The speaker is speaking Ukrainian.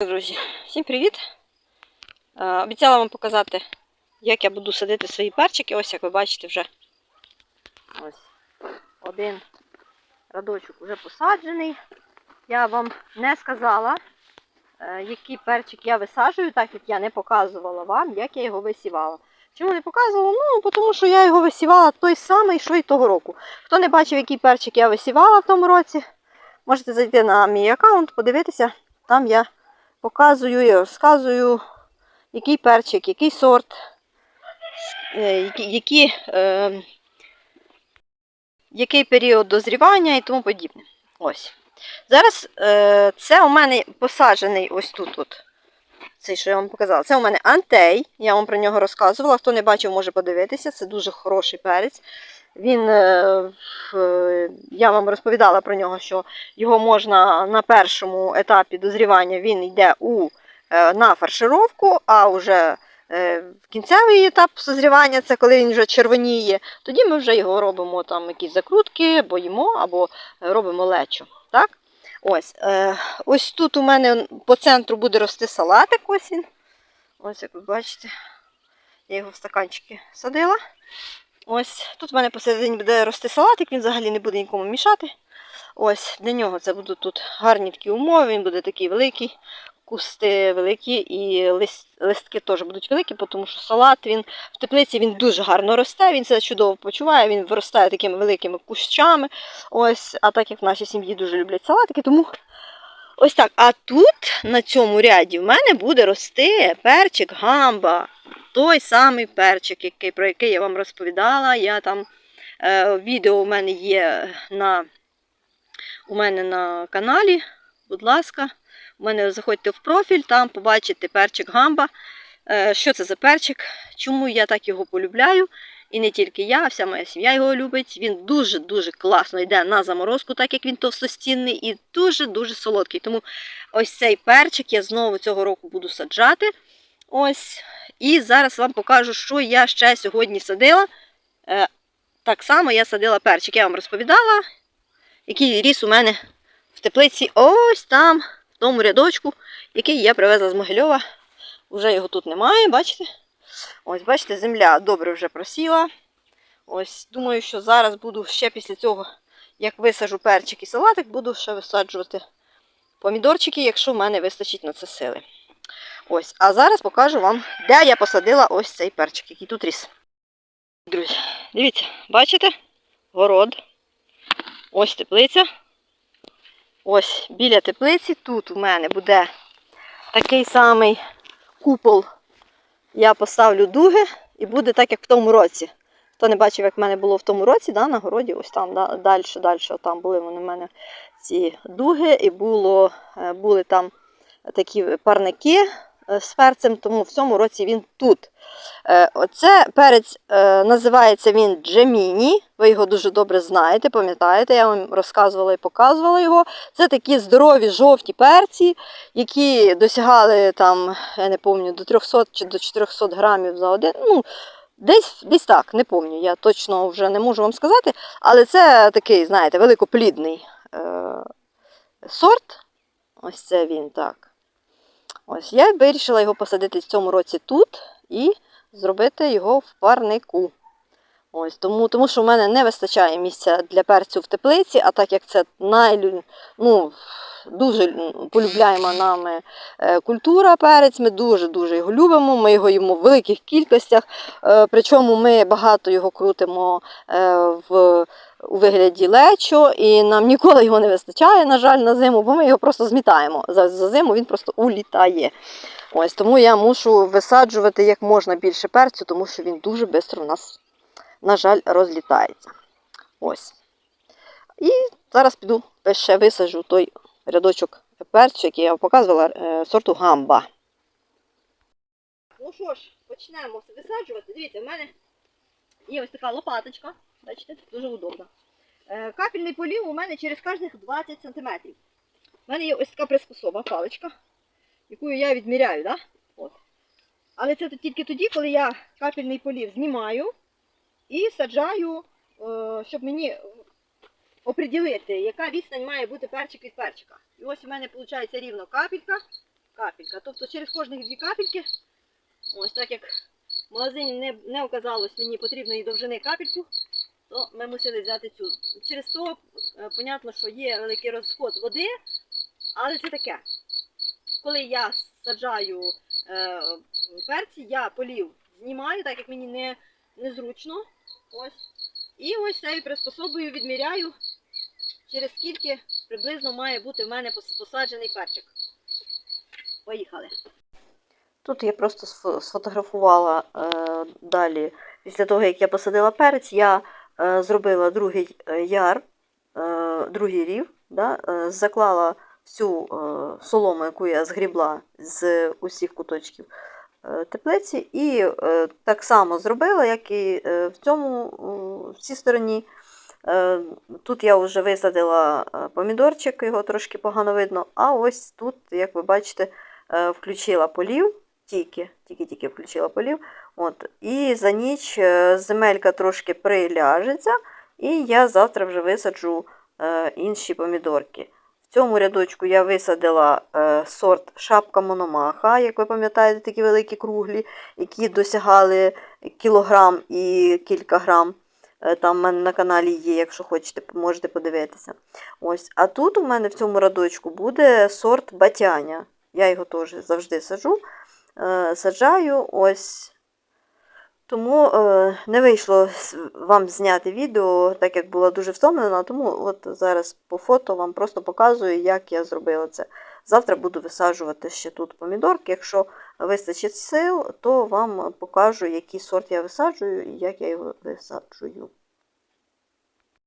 Друзі, всім привіт! Е, Обіцяла вам показати, як я буду садити свої перчики. Ось, як ви бачите, вже ось один радочок вже посаджений. Я вам не сказала, е, який перчик я висаджую, так як я не показувала вам, як я його висівала. Чому не показувала? Ну, тому що я його висівала той самий, що й того року. Хто не бачив, який перчик я висівала в тому році, можете зайти на мій аккаунт, подивитися. Там я показую і розказую, який перчик, який сорт, е, які, е, який період дозрівання і тому подібне. Ось. Зараз е, це у мене посаджений ось тут. От. Цей, що я вам показала. Це у мене антей. Я вам про нього розказувала. Хто не бачив, може подивитися. Це дуже хороший перець. Він, е, я вам розповідала про нього, що його можна на першому етапі дозрівання він йде у, е, на фаршировку, а вже е, кінцевий етап созрівання, це коли він вже червоніє, тоді ми вже його робимо там якісь закрутки, або їмо, або робимо лечо. Так? Ось, е, ось тут у мене по центру буде рости салатик. Ось він. Ось як ви бачите, я його в стаканчики садила. Ось тут у мене посередині буде рости салатик, він взагалі не буде нікому мішати. Ось для нього це будуть тут гарні такі умови, він буде такий великий, кусти великі і лист, листки теж будуть великі, тому що салат він в теплиці він дуже гарно росте, він себе чудово почуває, він виростає такими великими кущами. Ось, а так як в нашій сім'ї дуже люблять салатики, тому ось так. А тут на цьому ряді в мене буде рости перчик гамба. Той самий перчик, який, про який я вам розповідала. Я там е, відео у мене є на, у мене на каналі. Будь ласка, у мене заходьте в профіль, там побачите перчик гамба. Е, що це за перчик? Чому я так його полюбляю? І не тільки я, а вся моя сім'я його любить. Він дуже-дуже класно йде на заморозку, так як він товстостінний, і дуже-дуже солодкий. Тому ось цей перчик я знову цього року буду саджати. Ось. І зараз вам покажу, що я ще сьогодні садила. Е, так само я садила перчик. Я вам розповідала, який ріс у мене в теплиці ось там, в тому рядочку, який я привезла з Могильова. Уже його тут немає, бачите? Ось, бачите, земля добре вже просіла. Ось, думаю, що зараз буду ще після цього, як висаджу перчик і салатик, буду ще висаджувати помідорчики, якщо в мене вистачить на це сили. Ось, а зараз покажу вам, де я посадила ось цей перчик, який тут ріс. Друзі, дивіться, бачите? Город. Ось теплиця. Ось біля теплиці тут у мене буде такий самий купол. Я поставлю дуги і буде так, як в тому році. Хто не бачив, як в мене було в тому році, да, на городі, ось там, да, далі, далі, там були вони в мене ці дуги, і було, е, були там такі парники з перцем, тому в цьому році він тут. Е, Оце перець е, називається він Джеміні. Ви його дуже добре знаєте, пам'ятаєте, я вам розказувала і показувала його. Це такі здорові жовті перці, які досягали там, я не пам'ятаю, до 300 чи до 400 грамів за один. Ну, Десь, десь так, не пам'ятаю, я точно вже не можу вам сказати, але це такий, знаєте, великоплідний е, сорт. Ось це він так. Ось я вирішила його посадити в цьому році тут і зробити його в парнику. Ось, тому, тому що в мене не вистачає місця для перцю в теплиці, а так як це найлю, ну, дуже полюбляємо нами е, культура перець, ми дуже-дуже його любимо, ми його їмо в великих кількостях, е, причому ми багато його крутимо е, в, у вигляді лечо, і нам ніколи його не вистачає, на жаль, на зиму, бо ми його просто змітаємо. За, за зиму він просто улітає. Ось Тому я мушу висаджувати як можна більше перцю, тому що він дуже швидко в нас, на жаль, розлітається. Ось. І зараз піду ще висаджу той рядочок перцю, який я вам показувала, е, сорту гамба. Ну що ж, почнемо висаджувати. Дивіться, в мене є ось така лопаточка. Бачите, дуже удобна. Е, Капельний полів у мене через кожних 20 см. У мене є ось така приспособа, паличка, яку я відміряю. Да? Але це тільки тоді, коли я капельний полів знімаю і саджаю, е, щоб мені оприділити, яка відстань має бути перчик від перчика. І ось у мене виходить рівно капелька, капелька. Тобто через кожних дві капельки, ось так як в магазині не, не оказалось мені потрібної довжини капельку, то ми мусили взяти цю. Через то, е, понятно, що є великий розход води, але це таке. Коли я саджаю е, перці, я полів знімаю, так як мені не, незручно. Ось. І ось цією приспособою відміряю, через скільки приблизно має бути в мене посаджений перчик. Поїхали. Тут я просто сфотографувала е, далі. Після того, як я посадила перець, я е, зробила другий е, яр, е, другий рів, да, е, заклала всю е, солому, яку я згрібла з усіх куточків теплиці, і е, так само зробила, як і е, в цьому, е, в цій стороні. Е, Тут я вже висадила е, помідорчик, його трошки погано видно. А ось тут, як ви бачите, е, включила полів, тільки, тільки-тільки включила полів. От, і за ніч е, земелька трошки приляжеться, і я завтра вже висаджу е, інші помідорки. В цьому рядочку я висадила е, сорт шапка Мономаха, як ви пам'ятаєте, такі великі круглі, які досягали кілограм і кілька грам. Е, Там в мене на каналі є, якщо хочете, можете подивитися. Ось. А тут у мене в цьому радочку буде сорт батяня. Я його теж завжди саджу. Е, Саджаю ось. Тому е, не вийшло вам зняти відео, так як була дуже втомлена, тому от зараз по фото вам просто показую, як я зробила це. Завтра буду висаджувати ще тут помідорки. Якщо вистачить сил, то вам покажу, який сорт я висаджую і як я його висаджую.